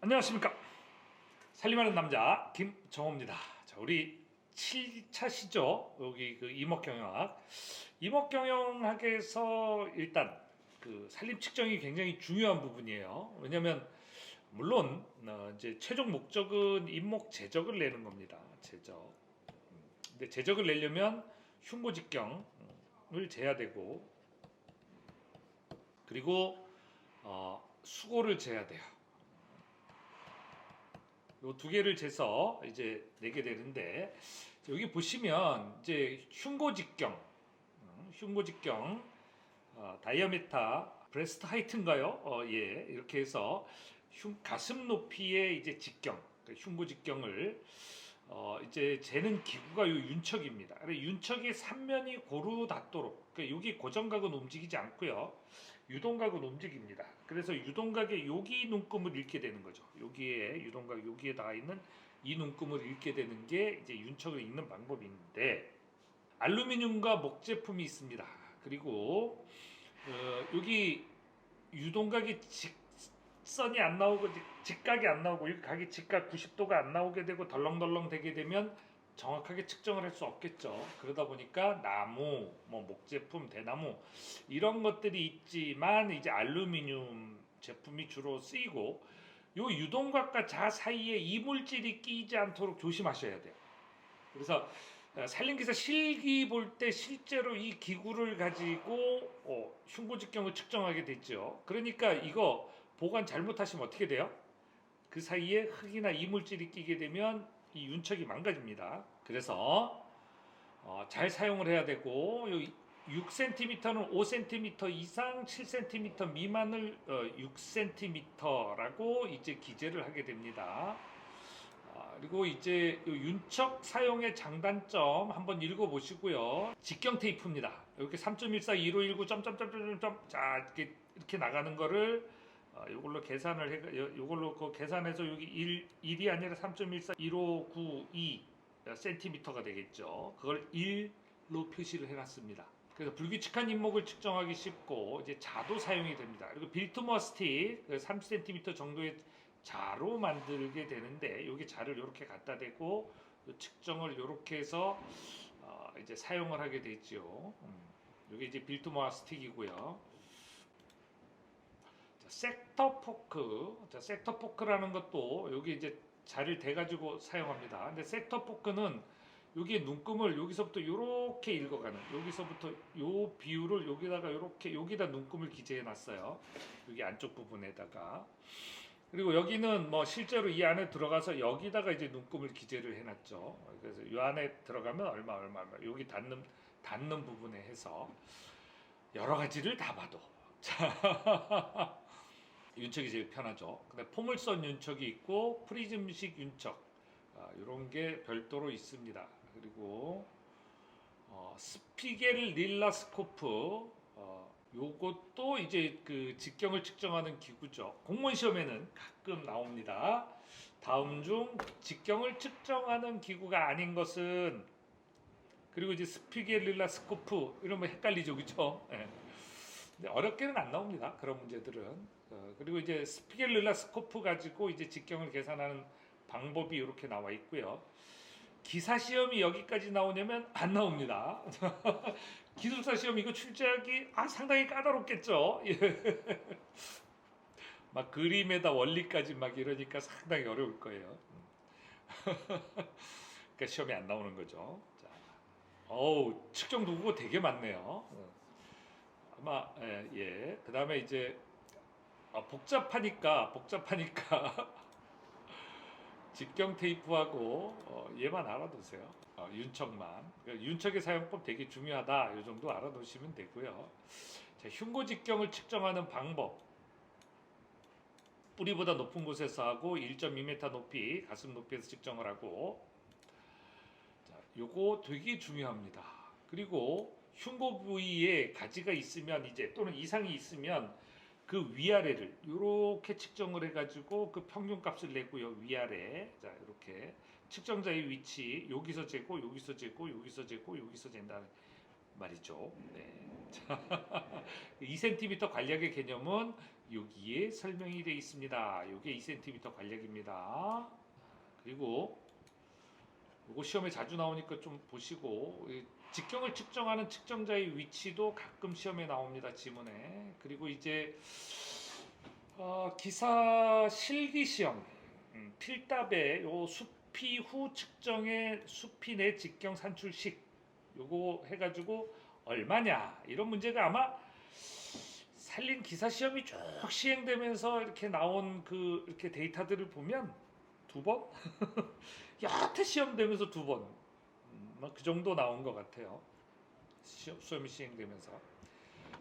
안녕하십니까. 살림하는 남자 김정호입니다. 자 우리 7차 시죠? 여기 그 이목경영학. 이목경영학에서 일단 그 살림 측정이 굉장히 중요한 부분이에요. 왜냐면 물론 어, 이제 최종 목적은 임목 제적을 내는 겁니다. 제적. 음, 근데 제적을 내려면 흉고 직경을 재야 되고 그리고 어, 수고를 재야 돼요 요 두 개를 재서 이제 내게 되는데 여기 보시면 이제 흉고 직경, 음, 흉고 직경, 어, 다이아메타 브레스트 하이트인가요? 어, 예, 이렇게 해서 흉, 가슴 높이의 이제 직경, 그 흉고 직경을 어, 이제 재는 기구가 요 윤척입니다. 윤척의 삼면이 고루 닿도록, 그러니까 여기 고정각은 움직이지 않고요. 유동각은 움직입니다. 그래서 유동각의 여기 눈금을 읽게 되는 거죠. 여기에 유동각 여기에 닿아 있는 이 눈금을 읽게 되는 게 이제 윤척을 읽는 방법인데 알루미늄과 목 제품이 있습니다. 그리고 어, 여기 유동각이 직선이 안 나오고 직각이 안 나오고 이 각이 직각 90도가 안 나오게 되고 덜렁덜렁 되게 되면 정확하게 측정을 할 수 없겠죠. 그러다 보니까 나무, 뭐 목제품, 대나무 이런 것들이 있지만 이제 알루미늄 제품이 주로 쓰이고 요 유동각과 자 사이에 이물질이 끼지 않도록 조심하셔야 돼요. 그래서 어, 산림기사 실기 볼 때 실제로 이 기구를 가지고 어, 흉고직경을 측정하게 됐죠. 그러니까 이거 보관 잘못하시면 어떻게 돼요? 그 사이에 흙이나 이물질이 끼게 되면 이 윤척이 망가집니다. 그래서 어, 잘 사용을 해야 되고 6cm는 5cm 이상, 7cm 미만을 어, 6cm라고 이제 기재를 하게 됩니다. 아, 그리고 이제 이 윤척 사용의 장단점 한번 읽어보시고요. 직경 테이프입니다. 이렇게 3.14, 1519, 점점점점점 자 이렇게 이렇게 나가는 거를 어, 요걸로 계산을 해 요걸로 그 계산해서 여기 1 1이 아니라 3.14 1592 센티미터가 되겠죠. 그걸 1로 표시를 해 놨습니다. 그래서 불규칙한 인목을 측정하기 쉽고 이제 자도 사용이 됩니다. 그리고 빌트머 스틱 3cm 정도의 자로 만들게 되는데 여기 자를 이렇게 갖다 대고 측정을 이렇게 해서 어, 이제 사용을 하게 되죠. 음, 이게 이제 빌트머 스틱이고요. 자, 섹터 포크. 자, 섹터 포크라는 것도 여기 이제 자를 대 가지고 사용합니다. 근데 섹터 포크는 여기에 눈금을 여기서부터 이렇게 읽어가는 여기서부터 요 비율을 여기다가 이렇게 여기다 눈금을 기재해 놨어요. 여기 안쪽 부분에다가 그리고 여기는 뭐 실제로 이 안에 들어가서 여기다가 이제 눈금을 기재를 해 놨죠. 그래서 이 안에 들어가면 얼마 얼마 얼마 여기 닿는 닿는 부분에 해서 여러 가지를 다 봐도 자 윤척이 제일 편하죠. 근데 포물선 윤척이 있고 프리즘식 윤척 아, 이런 게 별도로 있습니다. 그리고 어, 스피겔 릴라스코프 어, 요것도 이제 그 직경을 측정하는 기구죠. 공무원 시험에는 가끔 나옵니다. 다음 중 직경을 측정하는 기구가 아닌 것은 그리고 이제 스피겔 릴라스코프 이러면 헷갈리죠, 그렇죠? 네. 근데 어렵게는 안 나옵니다. 그런 문제들은. 어, 그리고 이제 스피겔 릴라스코프 가지고 이제 직경을 계산하는 방법이 이렇게 나와 있고요. 기사 시험이 여기까지 나오냐면 안 나옵니다. 기술사 시험 이거 출제하기 아 상당히 까다롭겠죠. 예. 막 그림에다 원리까지 막 이러니까 상당히 어려울 거예요. 그러니까 시험에 안 나오는 거죠. 자, 어우 측정 도구가 되게 많네요. 아마 예, 예. 그 다음에 이제 아, 복잡하니까 복잡하니까 직경 테이프하고 어, 얘만 알아두세요. 어, 윤척만. 그러니까 윤척의 사용법 되게 중요하다. 이 정도 알아두시면 되고요. 자, 흉고 직경을 측정하는 방법. 뿌리보다 높은 곳에서 하고 1.2m 높이 가슴 높이에서 측정을 하고 자, 요거 되게 중요합니다. 그리고 흉고 부위에 가지가 있으면 이제 또는 이상이 있으면 그 위아래를 이렇게 측정을 해가지고 그 평균값을 내고요 위아래 자 이렇게 측정자의 위치 여기서 재고 여기서 재고 여기서 재고 여기서 잰다 말이죠. 네. 자, 2cm 관략의 개념은 여기에 설명이 되어 있습니다. 이게 2cm 관략입니다. 그리고 이거 시험에 자주 나오니까 좀 보시고 이 직경을 측정하는 측정자의 위치도 가끔 시험에 나옵니다. 지문에. 그리고 이제 어, 기사 실기 시험 음, 필답에 요 수피 후 측정의 수피 내 직경 산출식 요거 해가지고 얼마냐 이런 문제가 아마 살린 기사 시험이 쭉 시행되면서 이렇게 나온 그 이렇게 데이터들을 보면 두 번, 여태 시험 되면서 두 번, 음, 그 정도 나온 것 같아요. 시험이 시행되면서.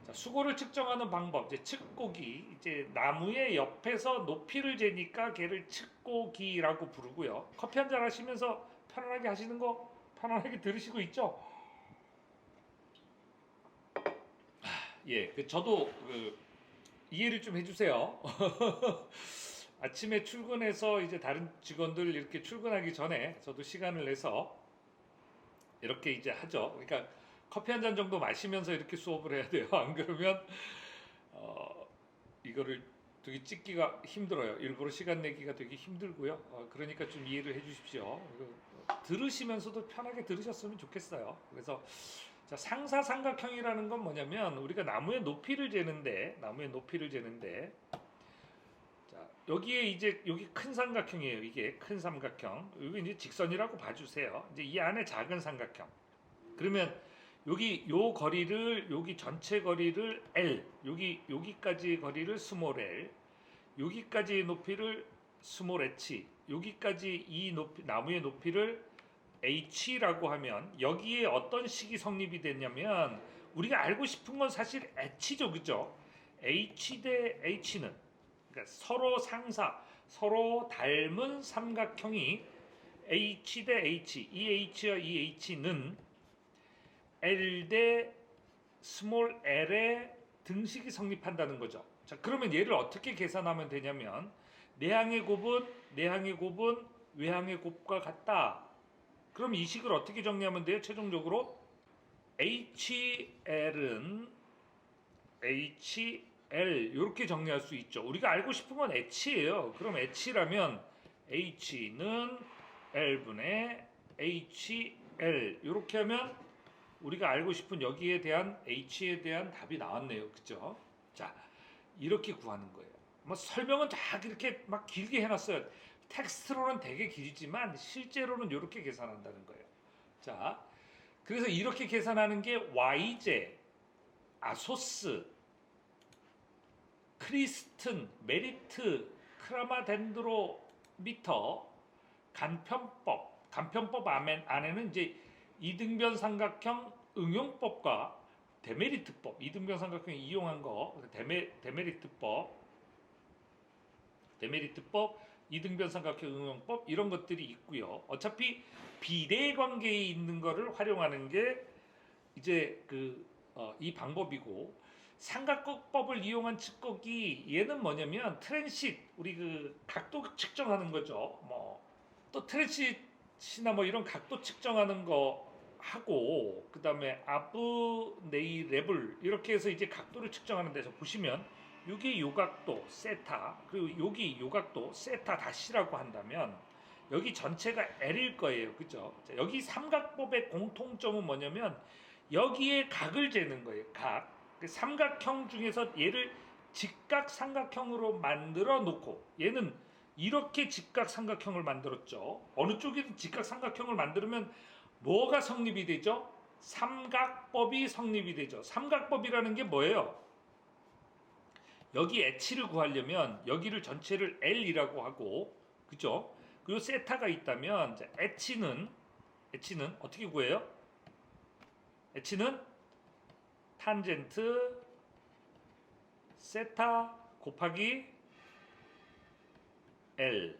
자, 수고를 측정하는 방법, 이제 측고기, 이제 나무의 옆에서 높이를 재니까 걔를 측고기라고 부르고요. 커피 한 잔 하시면서 편안하게 하시는 거 편안하게 들으시고 있죠? 예, 그 저도 그 이해를 좀 해주세요. 아침에 출근해서 이제 다른 직원들 이렇게 출근하기 전에 저도 시간을 내서 이렇게 이제 하죠. 그러니까 커피 한 잔 정도 마시면서 이렇게 수업을 해야 돼요. 안 그러면 어, 이거를 되게 찍기가 힘들어요. 일부러 시간 내기가 되게 힘들고요. 어, 그러니까 좀 이해를 해주십시오. 들으시면서도 편하게 들으셨으면 좋겠어요. 그래서 자, 상사 삼각형이라는 건 뭐냐면 우리가 나무의 높이를 재는데 나무의 높이를 재는데 자, 여기에 이제 여기 큰 삼각형이에요. 이게 큰 삼각형. 여기 이제 직선이라고 봐주세요. 이제 이 안에 작은 삼각형. 그러면 여기 요 거리를 여기 전체 거리를 L, 여기 여기까지 거리를 스몰 L, 여기까지 높이를 스몰 H, 여기까지 이 높이, 나무의 높이를 H라고 하면 여기에 어떤 식이 성립이 됐냐면 우리가 알고 싶은 건 사실 H죠, 그죠? H 대 H는 그러니까 서로 상사, 서로 닮은 삼각형이 H 대 H, 이 H와 이 H는 L 대 스몰 L의 등식이 성립한다는 거죠. 자, 그러면 얘를 어떻게 계산하면 되냐면 내항의 곱은 내항의 곱은 외항의 곱과 같다. 그럼 이 식을 어떻게 정리하면 돼요? 최종적으로 HL은 HL 이렇게 정리할 수 있죠. 우리가 알고 싶은 건 H예요. 그럼 H라면 H는 L분의 HL 이렇게 하면 우리가 알고 싶은 여기에 대한 H에 대한 답이 나왔네요. 그죠? 자, 이렇게 구하는 거예요. 뭐 설명은 다 이렇게 막 길게 해놨어요. 텍스트로는 되게 길지만 실제로는 이렇게 계산한다는 거예요. 자, 그래서 이렇게 계산하는 게 Y제, 아소스, 크리스튼, 메리트, 크라마덴드로미터, 간편법, 간편법 안에는 이제 이등변 삼각형 응용법과 데메리트법, 이등변 삼각형 이용한 거, 데메, 데메리트법, 데메리트법, 이등변 삼각형 응용법 이런 것들이 있고요. 어차피 비례 관계에 있는 거를 활용하는 게 이제 그이 방법이고 삼각법을 이용한 측곡이 얘는 뭐냐면 트랜sit 우리 그 각도 측정하는 거죠. 뭐 또 트랜시트나 뭐 이런 각도 측정하는 거 하고 그다음에 아브네이 레블 이렇게 해서 이제 각도를 측정하는 데서 보시면 여기 요각도 세타 그리고 여기 요각도 세타 다시라고 한다면 여기 전체가 L일 거예요. 그죠? 자, 여기 삼각법의 공통점은 뭐냐면 여기에 각을 재는 거예요. 각. 그 삼각형 중에서 얘를 직각 삼각형으로 만들어 놓고 얘는 이렇게 직각 삼각형을 만들었죠. 어느 쪽이든 직각 삼각형을 만들면 뭐가 성립이 되죠? 삼각법이 성립이 되죠. 삼각법이라는 게 뭐예요? 여기 H를 구하려면 여기를 전체를 L이라고 하고 그죠? 그리고 세타가 있다면 H는 H는 어떻게 구해요? H는 탄젠트 세타 곱하기 L.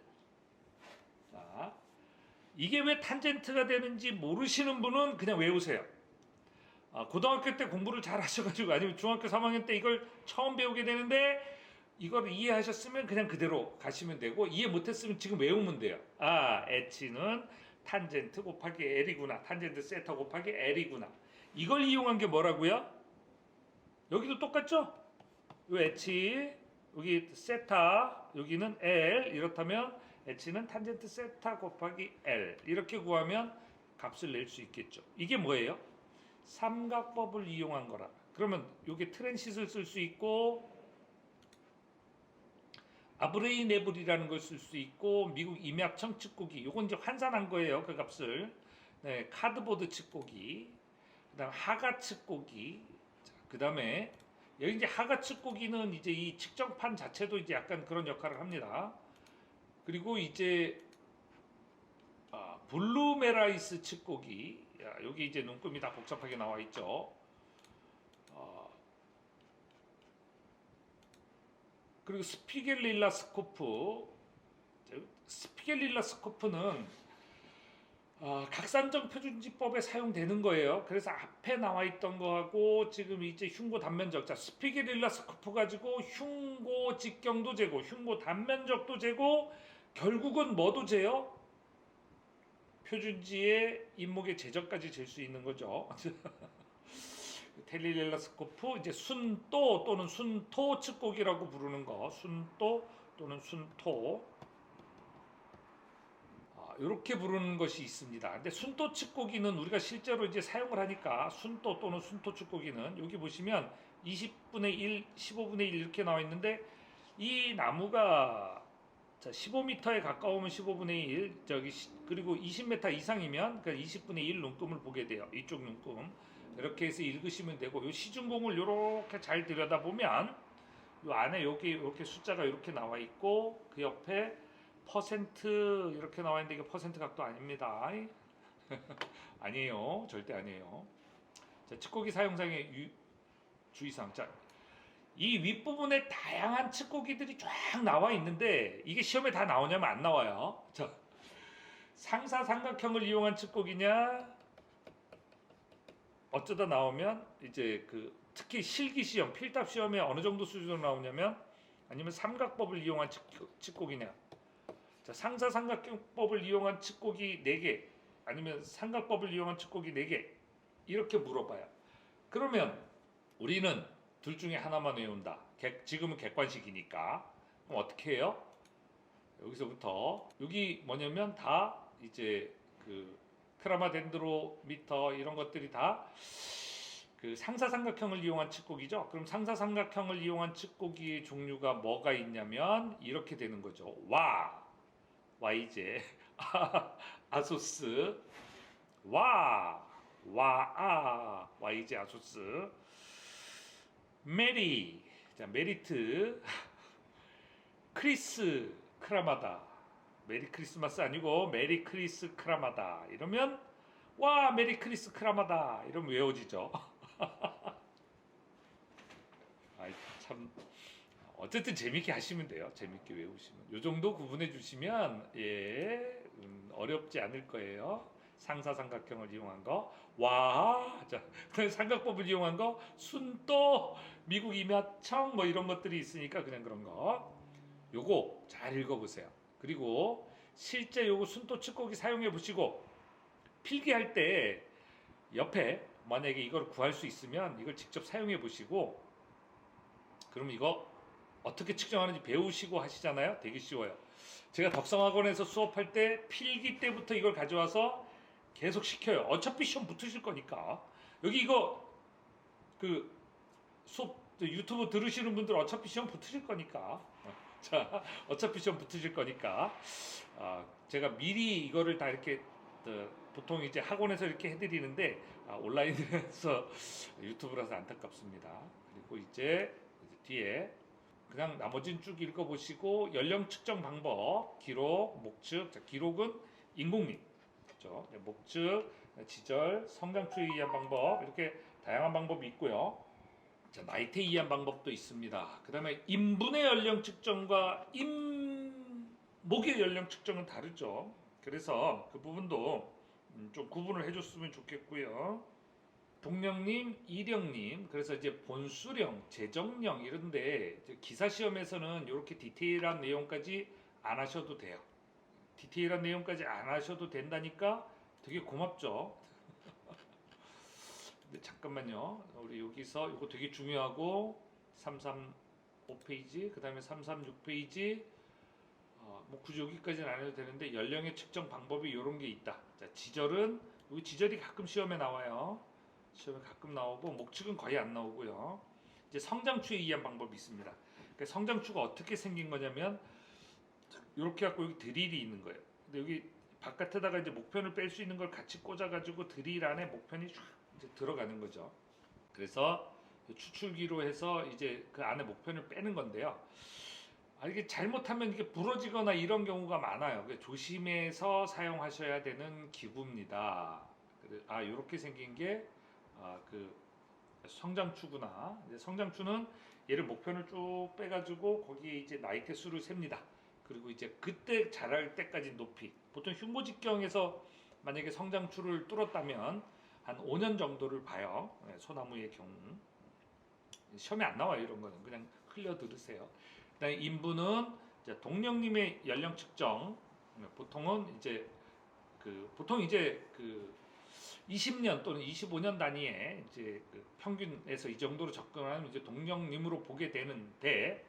자, 이게 왜 탄젠트가 되는지 모르시는 분은 그냥 외우세요. 아, 고등학교 때 공부를 잘 하셔가지고 아니면 중학교 3학년 때 이걸 처음 배우게 되는데 이걸 이해하셨으면 그냥 그대로 가시면 되고 이해 못했으면 지금 외우면 돼요. 아, H는 탄젠트 곱하기 L이구나. 탄젠트 세타 곱하기 L이구나. 이걸 이용한 게 뭐라고요? 여기도 똑같죠? 요 h 여기 세타 여기는 l 이렇다면 h는 탄젠트 세타 곱하기 l 이렇게 구하면 값을 낼 수 있겠죠. 이게 뭐예요? 삼각법을 이용한 거라. 그러면 이게 트랜싯을 쓸수 있고 아브레이 네블이라는 걸 쓸 수 있고 미국 임약 청 측고기 요건 이제 환산한 거예요 그 값을 네, 카드보드 측고기 그다음 하가 측고기 그 다음에 여기 이제 하가 측 고기는 이제 이 측정판 자체도 이제 약간 그런 역할을 합니다. 그리고 이제 아, 블루메라이스 측고기 야, 여기 이제 눈금이 다 복잡하게 나와 있죠. 어, 그리고 스피겔릴라 스코프 스피겔릴라 스코프는 어, 각산정 표준지법에 사용되는 거예요. 그래서 앞에 나와 있던 거하고 지금 이제 흉고 단면적 자 스피겔릴라 스코프 가지고 흉고 직경도 재고 흉고 단면적도 재고 결국은 뭐도 재요? 표준지의 인목의 제적까지 잴 수 있는 거죠. 텔리렐라 스코프 이제 순도 또는 순토 측곡이라고 부르는 거 순도 또는 순토 이렇게 부르는 것이 있습니다. 근데 순도 측고기는 우리가 실제로 이제 사용을 하니까 순도 또는 순토 측고기는 여기 보시면 20분의 1, 15분의 1 이렇게 나와 있는데 이 나무가 자 15m에 가까우면 15분의 1 저기 시- 그리고 20m 이상이면 그 20분의 1 눈금을 보게 돼요. 이쪽 눈금 이렇게 해서 읽으시면 되고 요 시중공을 이렇게 잘 들여다 보면 요 안에 여기 이렇게 숫자가 이렇게 나와 있고 그 옆에 퍼센트 이렇게 나와 있는데 이게 퍼센트 각도 아닙니다. 아니에요. 절대 아니에요. 자, 측고기 사용상의 유- 주의사항. 자, 이 윗부분에 다양한 측고기들이 쫙 나와 있는데 이게 시험에 다 나오냐면 안 나와요. 자, 상사 삼각형을 이용한 측고기냐 어쩌다 나오면 이제 그 특히 실기 시험, 필답 시험에 어느 정도 수준으로 나오냐면 아니면 삼각법을 이용한 측, 측고기냐. 자, 상사 삼각형법을 이용한 측고기 4개 아니면 삼각법을 이용한 측고기 4개 이렇게 물어봐요. 그러면 우리는 둘 중에 하나만 외운다. 객- 지금은 객관식이니까. 그럼 어떻게 해요? 여기서부터 여기 뭐냐면 다 이제 그 크라마덴드로미터 이런 것들이 다 그 상사삼각형을 이용한 측고기죠. 그럼 상사삼각형을 이용한 측고기의 종류가 뭐가 있냐면 이렇게 되는 거죠. 와, 와이제, 아소스, 와, 와아, 와이제 아소스, 메리, 자 메리트, 크리스 크라마다, 메리 크리스마스 아니고 메리 크리스 크라마다. 이러면 와 메리 크리스 크라마다. 이러면 외워지죠. 아이 참 어쨌든 재밌게 하시면 돼요. 재밌게 외우시면 요 정도 구분해 주시면 예 음, 어렵지 않을 거예요. 상사 삼각형을 이용한 거, 와, 자, 삼각법을 이용한 거, 순도, 미국 임야청 뭐 이런 것들이 있으니까 그냥 그런 거, 요거 잘 읽어보세요. 그리고 실제 요거 순도 측고기 사용해 보시고 필기할 때 옆에 만약에 이걸 구할 수 있으면 이걸 직접 사용해 보시고 그럼 이거 어떻게 측정하는지 배우시고 하시잖아요. 되게 쉬워요. 제가 덕성학원에서 수업할 때 필기 때부터 이걸 가져와서 계속 시켜요. 어차피 시험 붙으실 거니까. 여기 이거 그 수업 유튜브 들으시는 분들 어차피 시험 붙으실 거니까. 자, 어차피 시험 붙으실 거니까. 아, 제가 미리 이거를 다 이렇게 어, 보통 이제 학원에서 이렇게 해드리는데 아, 온라인에서 유튜브라서 안타깝습니다. 그리고 이제 뒤에 그냥 나머지는 쭉 읽어보시고 연령 측정 방법, 기록, 목측. 자, 기록은 인공립, 그렇죠? 네, 목측, 지절, 성장 추이에 의한 방법 이렇게 다양한 방법이 있고요. 자, 나이테에 의한 방법도 있습니다. 그 다음에 인분의 연령 측정과 인목의 연령 측정은 다르죠. 그래서 그 부분도 음, 좀 구분을 해줬으면 좋겠고요. 동령님, 이령님, 그래서 이제 본수령, 재정령 이런데 기사 시험에서는 이렇게 디테일한 내용까지 안 하셔도 돼요. 디테일한 내용까지 안 하셔도 된다니까 되게 고맙죠. 근데 잠깐만요. 우리 여기서 이거 되게 중요하고 335페이지, 그 다음에 336페이지. 어, 뭐 굳이 여기까지는 안 해도 되는데 연령의 측정 방법이 이런 게 있다. 자, 지절은 여기 지절이 가끔 시험에 나와요. 시험에 가끔 나오고 목축은 거의 안 나오고요. 이제 성장추에 의한 방법이 있습니다. 그러니까 성장추가 어떻게 생긴 거냐면 이렇게 갖고 여기 드릴이 있는 거예요. 근데 여기 바깥에다가 이제 목편을 뺄 수 있는 걸 같이 꽂아가지고 드릴 안에 목편이 쫙 이제 들어가는 거죠. 그래서 추출기로 해서 이제 그 안에 목편을 빼는 건데요. 아, 이게 잘못하면 이게 부러지거나 이런 경우가 많아요. 그래서 조심해서 사용하셔야 되는 기구입니다. 아, 이렇게 생긴 게 아, 그 성장추구나. 성장추는 얘를 목편을 쭉 빼가지고 거기에 이제 나이테 수를 셉니다. 그리고 이제 그때 자랄 때까지 높이. 보통 흉고직경에서 만약에 성장추를 뚫었다면 한 5년 정도를 봐요. 네, 소나무의 경우. 시험에 안 나와요 이런 거는 그냥 흘려 들으세요. 그다음에 인부는 동령님의 연령 측정. 네, 보통은 이제 그 보통 이제 그 20년 또는 25년 단위에 이제 그 평균에서 이 정도로 접근하면 이제 동령님으로 보게 되는데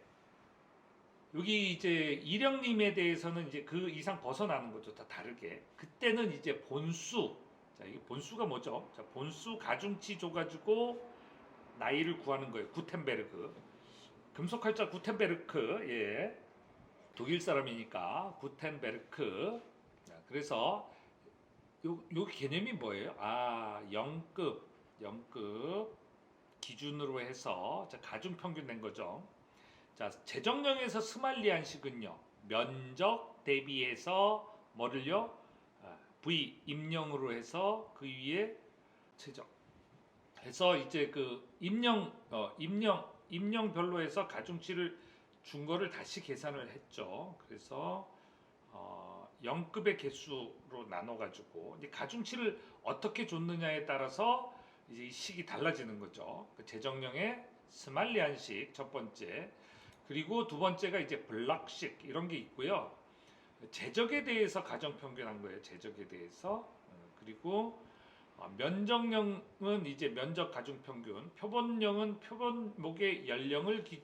여기 이제 일령님에 대해서는 이제 그 이상 벗어나는 거죠. 다 다르게. 그때는 이제 본수. 자, 이게 본수가 뭐죠? 자, 본수 가중치 줘가지고 나이를 구하는 거예요. 구텐베르크. 금속활자 구텐베르크. 예. 독일 사람이니까 구텐베르크. 자, 그래서 요, 요 개념이 뭐예요? 아, 0급, 0급 기준으로 해서 자, 가중 평균 낸 거죠. 자, 재정령에서 스말리안식은요. 면적 대비해서 뭐를요? 아, V 임령으로 해서 그 위에 최적 해서 이제 그 임령 어, 임령 임령별로 해서 가중치를 준 거를 다시 계산을 했죠. 그래서 어, 0급의 개수로 나눠 가지고 이제 가중치를 어떻게 줬느냐에 따라서 이제 이 식이 달라지는 거죠. 그 재정령의 스말리안식 첫 번째 그리고 두 번째가 이제 블락식 이런 게 있고요. 제적에 대해서 가정 평균한 거예요. 제적에 대해서 어, 그리고 어, 면적령은 이제 면적 가중 평균, 표본령은 표본목의 연령을 기-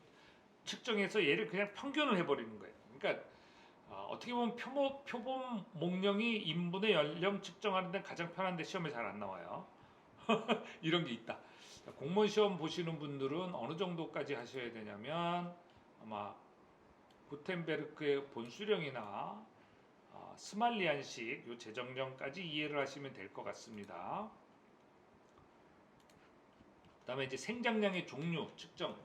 측정해서 얘를 그냥 평균을 해버리는 거예요. 그러니까 어, 어떻게 보면 표본 표본 목령이 인분의 연령 측정하는 데 가장 편한데 시험에 잘 안 나와요. 이런 게 있다. 공무원 시험 보시는 분들은 어느 정도까지 하셔야 되냐면 아마 구텐베르크의 본수령이나 아, 스말리안식 요 재정령까지 이해를 하시면 될 것 같습니다. 그다음에 이제 생장량의 종류 측정.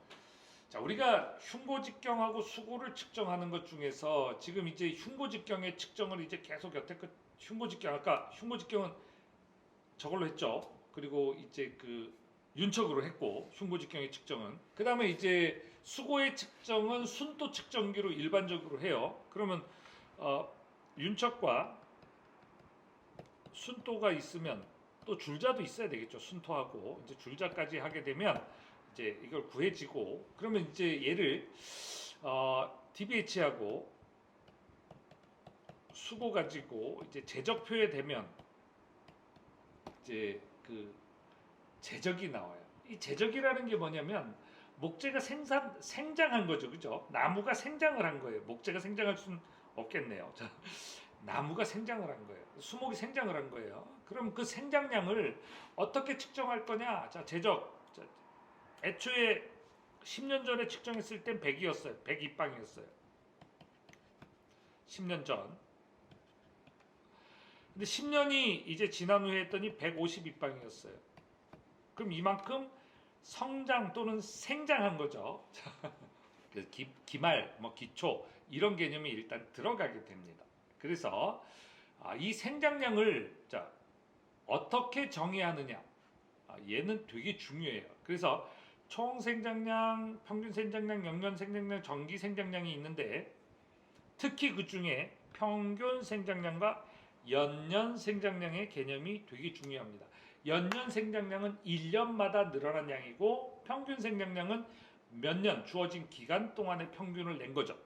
자, 우리가 흉고 직경하고 수고를 측정하는 것 중에서 지금 이제 흉고 직경의 측정을 이제 계속 여태껏 흉고 직경 아까 흉고 직경은 저걸로 했죠. 그리고 이제 그 윤척으로 했고 흉고 직경의 측정은 그 다음에 이제 수고의 측정은 순도 측정기로 일반적으로 해요. 그러면 어, 윤척과 순도가 있으면 또 줄자도 있어야 되겠죠. 순토하고 이제 줄자까지 하게 되면 이제 이걸 구해지고 그러면 이제 얘를 어, DBH하고 수고 가지고 이제 제적표에 되면 이제 그 제적이 나와요. 이 제적이라는 게 뭐냐면 목재가 생산 생장한 거죠, 그죠? 나무가 생장을 한 거예요. 목재가 생장할 수는 없겠네요. 자, 나무가 생장을 한 거예요. 수목이 생장을 한 거예요. 그럼 그 생장량을 어떻게 측정할 거냐? 자, 제적. 자, 애초에 10년 전에 측정했을 땐 100이었어요. 102빵이었어요. 10년 전. 근데 10년이 이제 지난 후에 했더니 152빵이었어요. 그럼 이만큼 성장 또는 생장한 거죠. 그 기, 기말, 뭐 기초 이런 개념이 일단 들어가게 됩니다. 그래서 아, 이 생장량을 자 어떻게 정의하느냐? 아, 얘는 되게 중요해요. 그래서 총 생장량, 평균 생장량, 연년 생장량, 정기 생장량이 있는데 특히 그 중에 평균 생장량과 연년 생장량의 개념이 되게 중요합니다. 연년 생장량은 1년마다 늘어난 양이고 평균 생장량은 몇 년 주어진 기간 동안의 평균을 낸 거죠.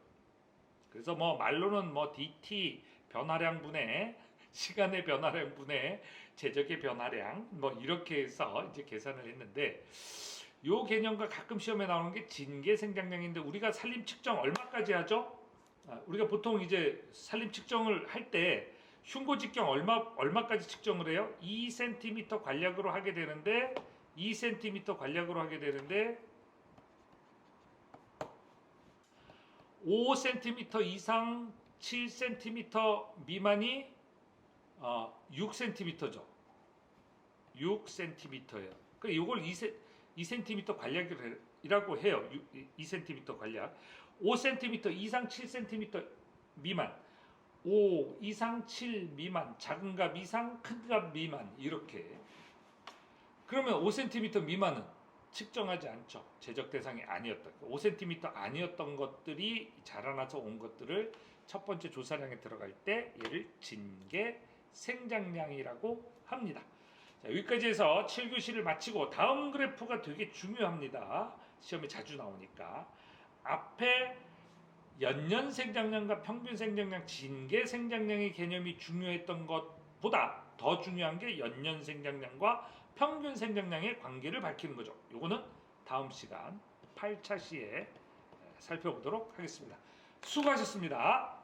그래서 뭐 말로는 뭐 DT 변화량 분의 시간의 변화량 분의 제적의 변화량 뭐 이렇게 해서 이제 계산을 했는데 요 개념과 가끔 시험에 나오는 게 진계 생장량인데 우리가 산림 측정 얼마까지 하죠? 아, 우리가 보통 이제 산림 측정을 할 때 흉고 직경 얼마 얼마까지 측정을 해요? 2cm 관략으로 하게 되는데 2cm 관략으로 하게 되는데 5cm 이상 7cm 미만이 어, 6cm죠. 6cm예요. 그 이걸 2, 2cm 관략이라고 해요. 2cm 관략. 5cm 이상 7cm 미만. 5 이상 7 미만. 작은 값 이상 큰 값 미만. 이렇게. 그러면 5cm 미만은 측정하지 않죠. 제적 대상이 아니었다. 5cm 아니었던 것들이 자라나서 온 것들을 첫 번째 조사량에 들어갈 때 얘를 진계 생장량이라고 합니다. 자, 여기까지 해서 7교시를 마치고 다음 그래프가 되게 중요합니다. 시험에 자주 나오니까 앞에 연년 생장량과 평균 생장량, 진계 생장량의 개념이 중요했던 것보다 더 중요한 게 연년 생장량과 평균 생장량의 관계를 밝히는 거죠. 요거는 다음 시간 8차 시에 살펴보도록 하겠습니다. 수고하셨습니다.